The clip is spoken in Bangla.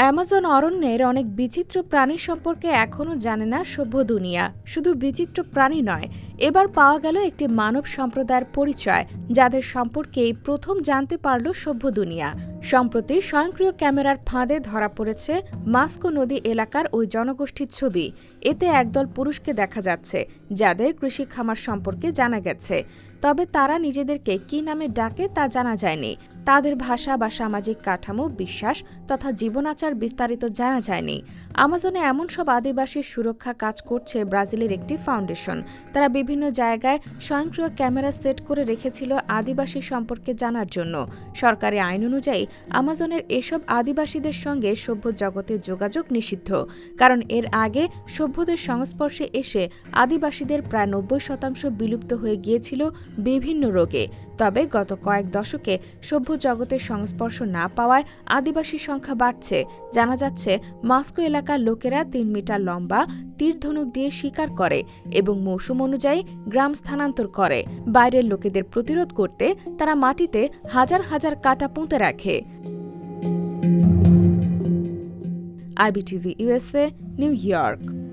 অ্যামাজন অরণ্যের অনেক বিচিত্র প্রাণী সম্পর্কে এখনও জানে না সভ্য দুনিয়া। শুধু বিচিত্র প্রাণী নয়, এবার পাওয়া গেল একটি মানব সম্প্রদায়ের পরিচয়, যাদের সম্পর্কে প্রথম জানতে পারল সভ্য দুনিয়া। সম্প্রতি স্বয়ংক্রিয় ক্যামেরার ফাঁদে ধরা পড়েছে মাস্কো নদী এলাকার ওই জনগোষ্ঠীর ছবি। এতে একদল পুরুষকে দেখা যাচ্ছে, যাদের কৃষি খামার সম্পর্কে জানা গেছে। তবে তারা নিজেদেরকে কি নামে ডাকে তা জানা যায়নি। তাদের ভাষা বা সামাজিক কাঠামো, বিশ্বাস তথা জীবনাচার বিস্তারিত জানা যায়নি। আমাজনে এমন সব আদিবাসীর সুরক্ষা কাজ করছে ব্রাজিলের একটি ফাউন্ডেশন। তারা বিভিন্ন জায়গায় স্বয়ংক্রিয় ক্যামেরা সেট করে রেখেছিল আদিবাসী সম্পর্কে জানার জন্য। সরকারি আইন অনুযায়ী আমাজনের এসব আদিবাসীদের সঙ্গে সভ্য জগতে যোগাযোগ নিষিদ্ধ। কারণ এর আগে সভ্যদের সংস্পর্শে এসে আদিবাসীদের প্রায় নব্বই শতাংশ বিলুপ্ত হয়ে গিয়েছিল বিভিন্ন রোগে। তবে গত কয়েক দশকে সভ্য জগতের সংস্পর্শ না পাওয়ায় আদিবাসী সংখ্যা বাড়ছে। জানা যাচ্ছে, মস্কো এলাকার লোকেরা তিন মিটার লম্বা তীরধনুক দিয়ে শিকার করে এবং মৌসুম অনুযায়ী গ্রাম স্থানান্তর করে। বাইরের লোকেদের প্রতিরোধ করতে তারা মাটিতে হাজার হাজার কাটা পুঁতে রাখে। IBTV USA New York.